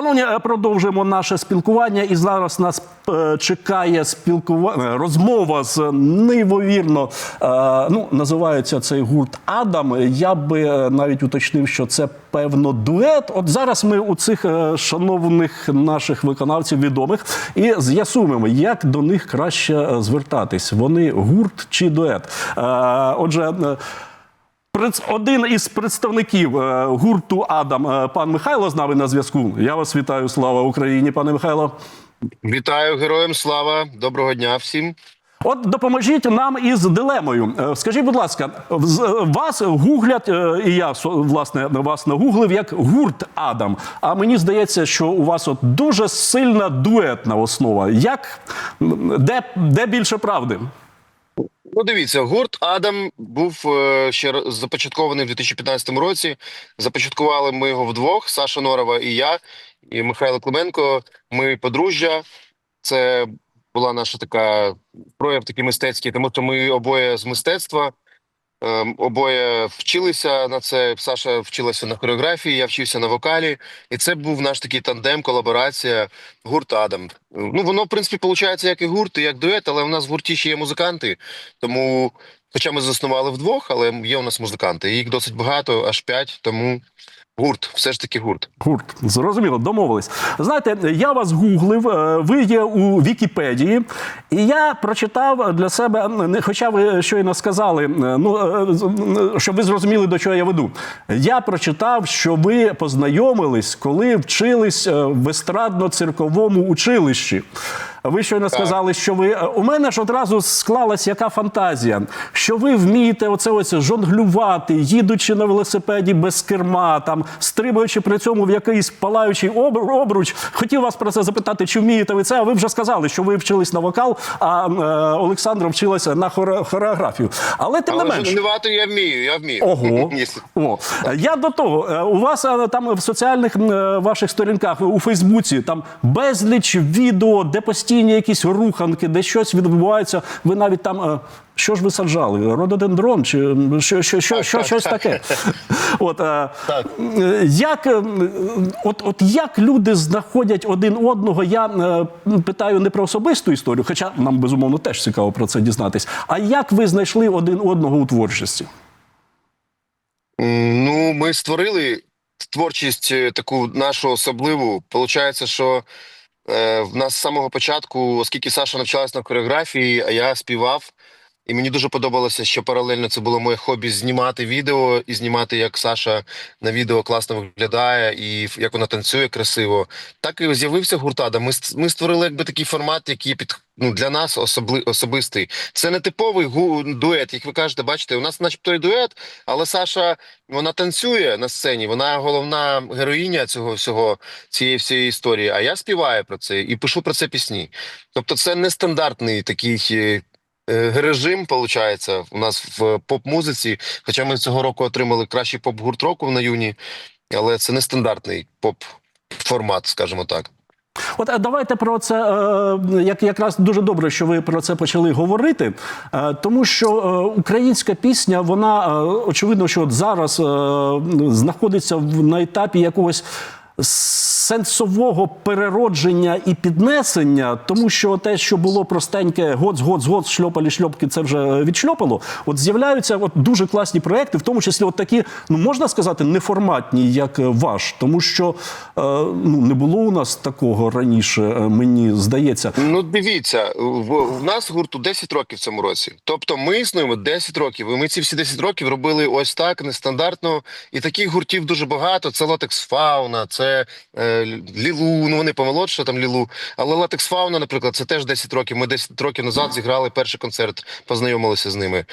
Шановні, е, продовжуємо наше спілкування. І зараз нас е, чекає спілкування розмова з неймовірно. е, Ну, називається цей гурт Адам. Я би е, навіть уточнив, що це певно дует. От зараз ми у цих е, шановних наших виконавців відомих і з'ясуємо, як до них краще е, звертатись. Вони гурт чи дует. Е, Отже. Один із представників е, гурту Адам, е, пан Михайло, з нами на зв'язку. Я вас вітаю. Слава Україні, пане Михайло. Вітаю героям слава! Доброго дня всім. От допоможіть нам із дилемою. Е, Скажіть, будь ласка, вас гуглять, і я власне вас нагуглив як гурт Адам. А мені здається, що у вас от дуже сильна дуетна основа. Як де, де більше правди? Ну, дивіться, гурт Адам був е, ще започаткований в 2015 році. Започаткували ми його вдвох: Саша Норова і я, і Михайло Клименко. Ми подружжя. Це була наша така прояв такий мистецький, тому що ми обоє з мистецтва. Ем, Обоє вчилися на це. Саша вчилася на хореографії, я вчився на вокалі, і це був наш такий тандем, колаборація, гурт Адам. Ну воно в принципі виходить як і гурт, і як дует, але в нас в гурті ще є музиканти. Тому, хоча ми заснували вдвох, але є у нас музиканти. Їх досить багато, аж п'ять. Тому гурт, все ж таки гурт. Гурт, зрозуміло, домовились. Знаєте, я вас гуглив, е, ви є у Вікіпедії, і я прочитав для себе, хоча ви щойно сказали, е, ну е, щоб ви зрозуміли, до чого я веду. Я прочитав, що ви познайомились, коли вчились в естрадно-цирковому училищі. Ви щойно сказали, що ви е, у мене ж одразу склалась яка фантазія, що ви вмієте оце ось жонглювати, їдучи на велосипеді без керма, там стрибаючи при цьому в якийсь палаючий об- обруч. Хотів вас про це запитати, чи вмієте ви це? А ви вже сказали, що ви вчились на вокал, а е, Олександра вчилася на хоре- хореографію. Але тим Але не менш. жонглювати я вмію, я вмію. Ого. О, я до того. е, У вас е, там в соціальних ваших сторінках у Фейсбуці там безліч відео, де постійні якісь руханки, де щось відбувається. Ви навіть там. е, Що ж ви саджали? Рододендрон чи що, що, що, що щось так. таке? От, е, Так. як, е, от, от як люди знаходять один одного? Я питаю не про особисту історію, хоча нам безумовно теж цікаво про це дізнатись. А як ви знайшли один одного у творчості? Ну, ми створили творчість таку нашу особливу. Получається, що в нас з самого початку, оскільки Саша навчалась на хореографії, а я співав. І мені дуже подобалося, що паралельно це було моє хобі знімати відео і знімати, як Саша на відео класно виглядає і як вона танцює красиво. Так і з'явився гуртада. Ми ми створили якби такий формат, який під ну для нас особли, особистий. Це не типовий гу, дует, як ви кажете, бачите, у нас, начебто, і дует, але Саша вона танцює на сцені. Вона головна героїня цього всього цієї всієї історії. А я співаю про це і пишу про це пісні. Тобто, це нестандартний такий. Е, е, Режим, виходить, у нас в поп-музиці. Хоча ми цього року отримали кращий поп-гурт року на юні, але це нестандартний поп-формат, скажімо так. От давайте про це е, як якраз дуже добре, що ви про це почали говорити, е, тому що е, українська пісня, вона е, очевидно, що от зараз е, знаходиться на етапі якогось. Сенсового переродження і піднесення, тому що те, що було простеньке гоц, гоц, гоц, шльопалі шльопки, це вже відшльопало. От з'являються от дуже класні проекти, в тому числі от такі, ну можна сказати, неформатні, як е, ваш, тому що е, ну не було у нас такого раніше, е, мені здається. Ну, дивіться, в, в нас гурту 10 років в цьому році. Тобто ми існуємо 10 років, і ми ці всі 10 років робили ось так, нестандартно. І таких гуртів дуже багато. Це латекс фауна, це е, лілу. Ну вони помолодше там лілу. Але латекс фауна, наприклад, це теж 10 років. Ми 10 років назад зіграли перший концерт, познайомилися з ними.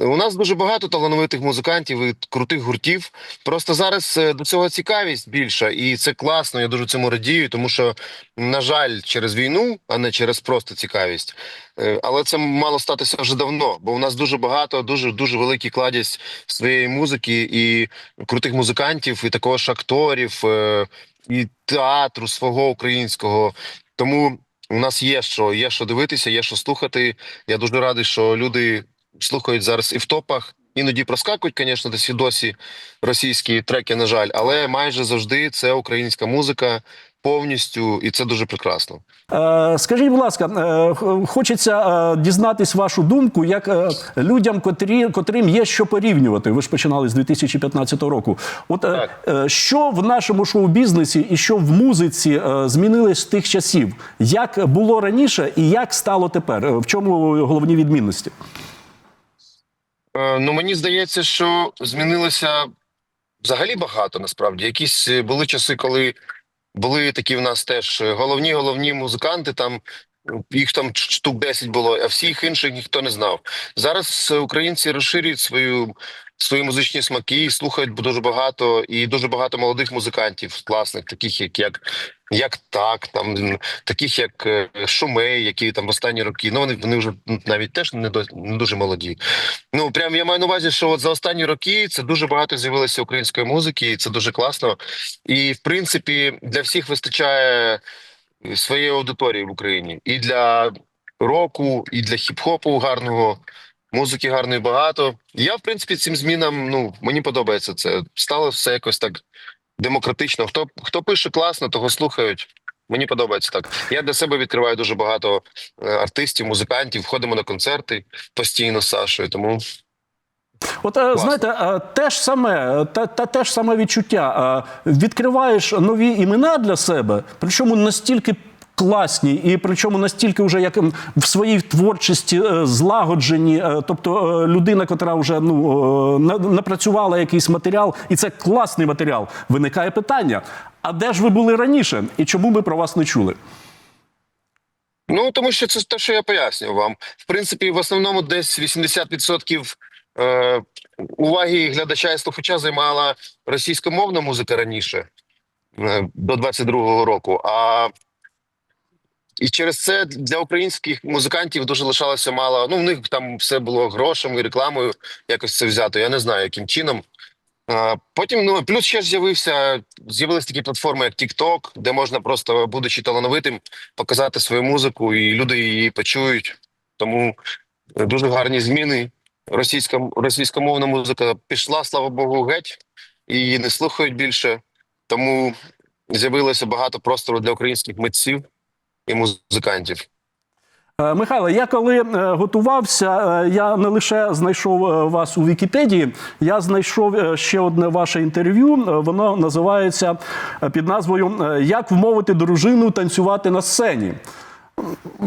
У нас дуже багато талановитих музикантів і крутих гуртів. Просто зараз е, до цього цікавість більша, і це класно. Я дуже цьому радію, тому що, на жаль, через війну, а не через просто цікавість. Е, Але це мало статися вже давно, бо у нас дуже багато, дуже дуже великий кладість своєї музики і крутих музикантів, і також акторів, е, і театру свого українського. Тому у нас є що, є що дивитися, є що слухати. Я дуже радий, що люди слухають зараз і в топах. Іноді проскакують, звісно, десь і досі російські треки, на жаль, але майже завжди це українська музика, повністю, і це дуже прекрасно. Е, Скажіть, будь ласка, е, хочеться е, дізнатись вашу думку, як людям, котрі, котрим є що порівнювати. Ви ж починали з 2015 року. От е, що в нашому шоу-бізнесі і що в музиці змінилось з тих часів? Як було раніше і як стало тепер? В чому головні відмінності? Ну, мені здається, що змінилося взагалі багато насправді. Якісь були часи, коли були такі в нас теж е, головні головні музиканти. Там їх там штук 10 було, а всіх інших ніхто не знав. Зараз е, українці розширюють свою. Свої музичні смаки слухають дуже багато і дуже багато молодих музикантів, класних, таких як як, як так, там таких як е, Шумей, які там в останні роки. Ну вони вони вже навіть теж не до не дуже молоді. Ну прям я маю на увазі, що от за останні роки це дуже багато з'явилося української музики, і це дуже класно. І в принципі для всіх вистачає своєї аудиторії в Україні і для року, і для хіп-хопу гарного. Музики гарної багато. Я, в принципі, цим змінам ну мені подобається це. Стало все якось так демократично. Хто хто пише класно, того слухають. Мені подобається так. Я для себе відкриваю дуже багато е, артистів, музикантів. Ходимо на концерти постійно з Сашою. Тому От е, знаєте, е, те ж саме, та, та те ж саме відчуття. Відкриваєш нові імена для себе, причому настільки. Класні, і причому настільки вже як в своїй творчості е, злагоджені, е, тобто е, людина, котра вже ну напрацювала якийсь матеріал, і це класний матеріал. Виникає питання: а де ж ви були раніше, і чому ми про вас не чули? Ну тому що це те, що я пояснював вам. В принципі, в основному десь 80% е, уваги глядача і слухача займала російськомовна музика раніше до 22-го року. А і через це для українських музикантів дуже лишалося мало. Ну, в них там все було грошем і рекламою, якось це взято. Я не знаю, яким чином. Потім ну плюс ще з'явився з'явились такі платформи, як TikTok, де можна просто, будучи талановитим, показати свою музику, і люди її почують. Тому е, дуже гарні зміни. Російська російськомовна музика пішла, слава Богу, геть її не слухають більше. Тому з'явилося багато простору для українських митців і музикантів. Е, Михайло, я коли е, готувався, е, я не лише знайшов вас у Вікіпедії, я знайшов ще одне ваше інтерв'ю. Воно називається під назвою Як вмовити дружину танцювати на сцені.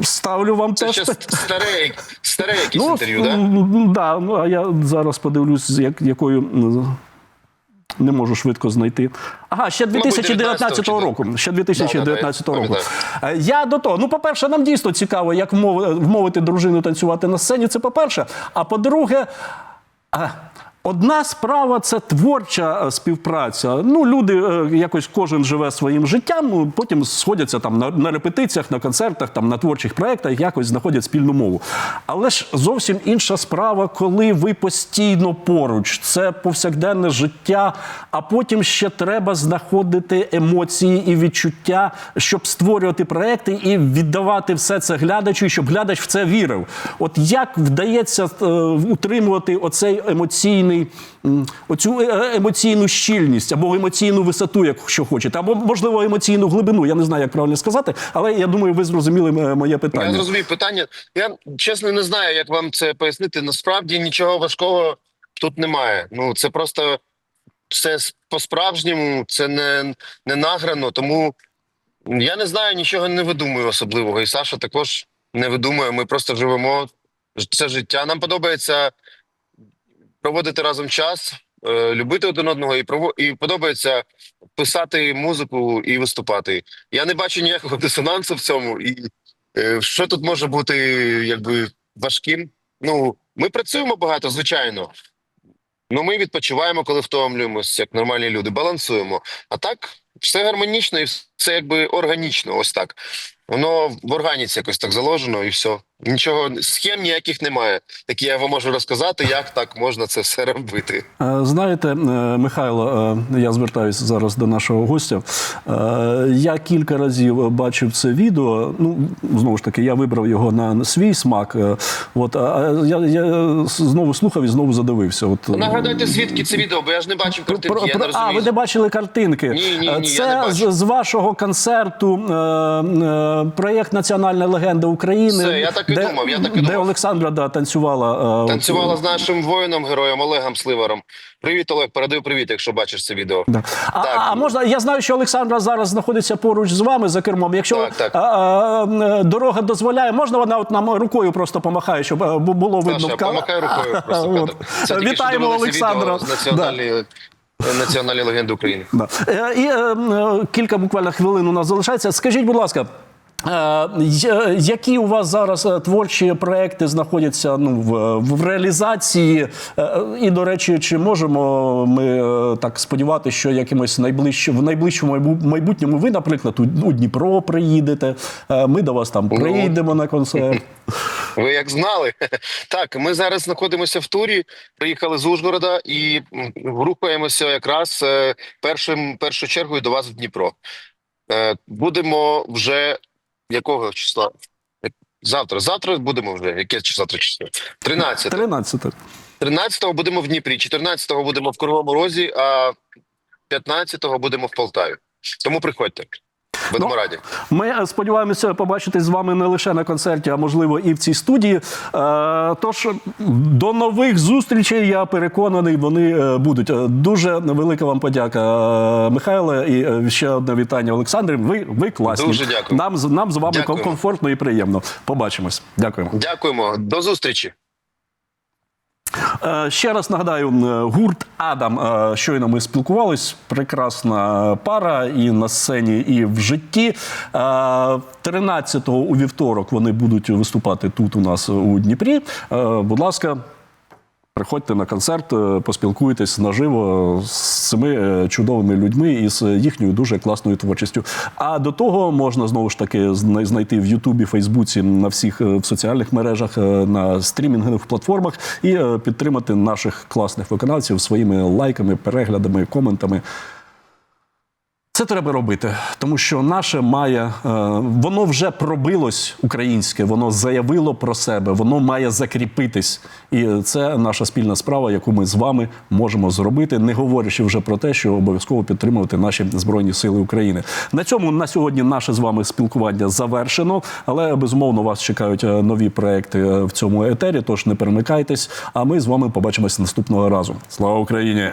Ставлю вам Це теж. ще старе, старе якесь Ну, інтерв'ю, так? Да? м, да, ну, а я зараз подивлюсь, як, якою. Не можу швидко знайти. Ага, ще 2019 19-го року. Ще 2019 Да, да, да, року. Е, Я до того. Ну, по-перше, нам дійсно цікаво, як вмови- вмовити дружину танцювати на сцені. Це по-перше. А по-друге, а, одна справа це творча е, співпраця. Ну, люди е, якось кожен живе своїм життям, ну, потім сходяться там на, на репетиціях, на концертах, там на творчих проєктах, якось знаходять спільну мову. Але ж зовсім інша справа, коли ви постійно поруч, це повсякденне життя, а потім ще треба знаходити емоції і відчуття, щоб створювати проекти і віддавати все це глядачу, щоб глядач в це вірив. От як вдається е, утримувати оцей емоційний, м, оцю е, емоційну щільність або емоційну висоту, якщо хочете, або можливо емоційну глибину. Я не знаю, як правильно сказати, але я думаю, ви зрозуміли е, моє Я питання. зрозумів питання. Я чесно не знаю, як вам це пояснити. Насправді нічого важкого тут немає. Ну це просто все по-справжньому, це не, не награно. Тому я не знаю, нічого не видумую особливого. І Саша також не видумує. Ми просто живемо це життя. Нам подобається проводити разом час, е, любити один одного і і подобається писати музику і виступати. Я не бачу ніякого дисонансу в цьому. І е, що тут може бути якби важким? Ну, ми працюємо багато, звичайно. Ну, ми відпочиваємо, коли втомлюємося, як нормальні люди, балансуємо. А так, все гармонічно і все якби органічно, ось так. Воно в органіці якось так заложено і все. Нічого, схем ніяких немає. Такі я вам можу розказати, як так можна це все робити. Е, Знаєте, е, Михайло, е, я звертаюся зараз до нашого гостя. Я кілька разів бачив це відео. Ну, знову ж таки, я вибрав його на свій смак. От, а я, я знову слухав і знову задивився. От, Нагадайте, звідки це відео, бо я ж не бачив картинки, Про- я про- не а, ви не бачили картинки. Ні, ні, ні, Е, я Це не бачив. з, вашого концерту проєкт Національна легенда України, Все, я так і де, думав, я так і де думав. Олександра да, танцювала. е, Танцювала з нашим воїном, героєм Олегом Сливаром. Привіт, Олег, передаю привіт, якщо бачиш це відео. Да. А, Так. а можна, я знаю, що Олександра зараз знаходиться поруч з вами за кермом. Якщо Так, так. А, а, е, дорога дозволяє, можна вона от нам рукою просто помахає, щоб е, було видно. Саша, помахай рукою просто. Це тільки Вітаємо Олександра. національної, національної легенди України. Да. Е, І е, е, кілька буквально хвилин у нас залишається. Скажіть, будь ласка. Е, Які у вас зараз е, творчі проекти знаходяться ну, в, в реалізації? Е, І, до речі, чи можемо ми так сподіватися, що якимось найближче, в найближчому майбутньому ви, наприклад, у, Дніпро приїдете, ми до вас там приїдемо на концерт. Ви як знали? Так, ми зараз знаходимося в турі. Приїхали з Ужгорода і рухаємося якраз першим першу чергою до вас в Дніпро. Будемо вже якого числа? Завтра. Завтра будемо вже. Яке завтра число? 13. 13. 13-го будемо в Дніпрі, 14-го будемо в Кривому Розі, а 15-го будемо в Полтаві. Тому приходьте. Будемо Ну, раді. Ми сподіваємося побачити з вами не лише на концерті, а можливо і в цій студії. Е, Тож до нових зустрічей, я переконаний, вони е, будуть. Дуже велика вам подяка, е, Михайле, і ще одне вітання Олександрі. Ви, ви класні. Дуже дякую. Нам, нам з вами Дякуємо. комфортно і приємно. Побачимось. Дякуємо. Дякуємо. До зустрічі. Е, Ще раз нагадаю, е, гурт Адам. е, Щойно ми спілкувались. Прекрасна пара і на сцені, і в житті. Е, 13-го у вівторок вони будуть виступати тут у нас у Дніпрі. Будь ласка. Приходьте на концерт, е, поспілкуйтесь наживо з цими е, чудовими людьми і з їхньою дуже класною творчістю. А до того можна знову ж таки знайти в Ютубі, Фейсбуці, на всіх е, в соціальних мережах, на стрімінгових платформах і підтримати наших класних виконавців своїми лайками, переглядами, коментами. Це треба робити, тому що наше має е, воно вже пробилось українське, воно заявило про себе, воно має закріпитись, і це наша спільна справа, яку ми з вами можемо зробити, не говорячи вже про те, що обов'язково підтримувати наші збройні сили України. На цьому на сьогодні наше з вами спілкування завершено, але безумовно вас чекають е, нові проекти е, в цьому етері. Тож не перемикайтесь. А ми з вами побачимось наступного разу. Слава Україні!